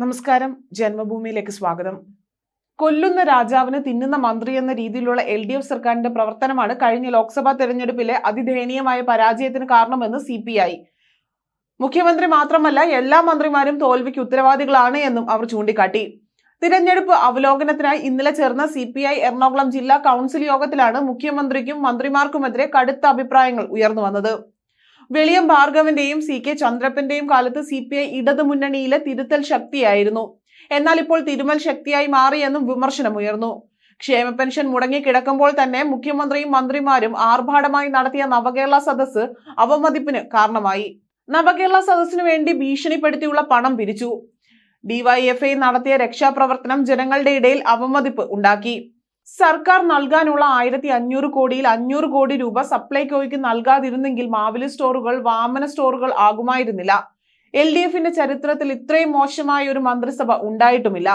നമസ്കാരം. ജന്മഭൂമിയിലേക്ക് സ്വാഗതം. കൊല്ലുന്ന രാജാവിന് തിന്നുന്ന മന്ത്രി എന്ന രീതിയിലുള്ള എൽ ഡി എഫ് സർക്കാരിന്റെ പ്രവർത്തനമാണ് കഴിഞ്ഞ ലോക്സഭാ തെരഞ്ഞെടുപ്പിലെ അതിദയനീയമായ പരാജയത്തിന് കാരണമെന്ന് സി പി ഐ. മുഖ്യമന്ത്രി മാത്രമല്ല എല്ലാ മന്ത്രിമാരും തോൽവിക്ക് ഉത്തരവാദികളാണ് എന്നും അവർ ചൂണ്ടിക്കാട്ടി. തിരഞ്ഞെടുപ്പ് അവലോകനത്തിനായി ഇന്നലെ ചേർന്ന സി പി ഐ എറണാകുളം ജില്ലാ കൗൺസിൽ യോഗത്തിലാണ് മുഖ്യമന്ത്രിക്കും മന്ത്രിമാർക്കുമെതിരെ കടുത്ത അഭിപ്രായങ്ങൾ ഉയർന്നു വന്നത്. വെളിയം ഭാർഗവന്റെയും സി കെ ചന്ദ്രപ്പന്റെയും കാലത്ത് സി പി ഐ ഇടതു മുന്നണിയിലെ തിരുത്തൽ ശക്തിയായിരുന്നു. എന്നാൽ ഇപ്പോൾ തിരുമൽ ശക്തിയായി മാറിയെന്നും വിമർശനമുയർന്നു ക്ഷേമ പെൻഷൻ മുടങ്ങിക്കിടക്കുമ്പോൾ തന്നെ മുഖ്യമന്ത്രിയും മന്ത്രിമാരും ആർഭാടമായി നടത്തിയ നവകേരള സദസ്സ് അവമതിപ്പിന് കാരണമായി. നവകേരള സദസ്സിനു വേണ്ടി ഭീഷണിപ്പെടുത്തിയുള്ള പണം പിരിച്ചു. ഡിവൈഎഫ്ഐ നടത്തിയ രക്ഷാപ്രവർത്തനം ജനങ്ങളുടെ ഇടയിൽ അവമതിപ്പ് ഉണ്ടാക്കി. സർക്കാർ നൽകാനുള്ള ആയിരത്തി അഞ്ഞൂറ് കോടിയിൽ അഞ്ഞൂറ് കോടി രൂപ സപ്ലൈകോയ്ക്ക് നൽകാതിരുന്നെങ്കിൽ മാവിലി സ്റ്റോറുകൾ വാമന സ്റ്റോറുകൾ ആകുമായിരുന്നില്ല. എൽ ഡി എഫിന്റെ ചരിത്രത്തിൽ ഇത്രയും മോശമായ ഒരു മന്ത്രിസഭ ഉണ്ടായിട്ടുമില്ല.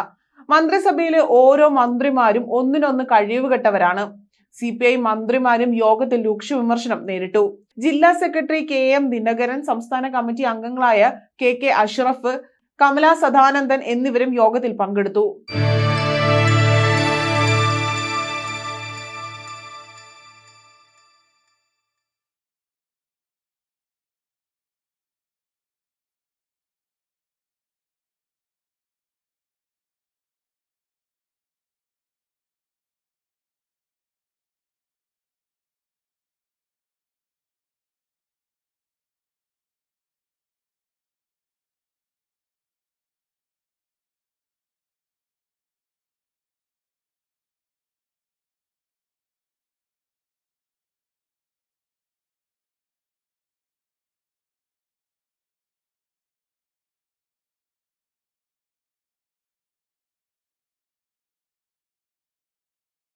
മന്ത്രിസഭയിലെ ഓരോ മന്ത്രിമാരും ഒന്നിനൊന്ന് കഴിവുകെട്ടവരാണ് സി പി ഐ മന്ത്രിമാരും യോഗത്തിൽ രൂക്ഷ വിമർശനം നേരിട്ടു. ജില്ലാ സെക്രട്ടറി കെ എം ദിനകരൻ സംസ്ഥാന കമ്മിറ്റി അംഗങ്ങളായ കെ കെ അഷ്റഫ് കമല സദാനന്ദൻ എന്നിവരും യോഗത്തിൽ പങ്കെടുത്തു.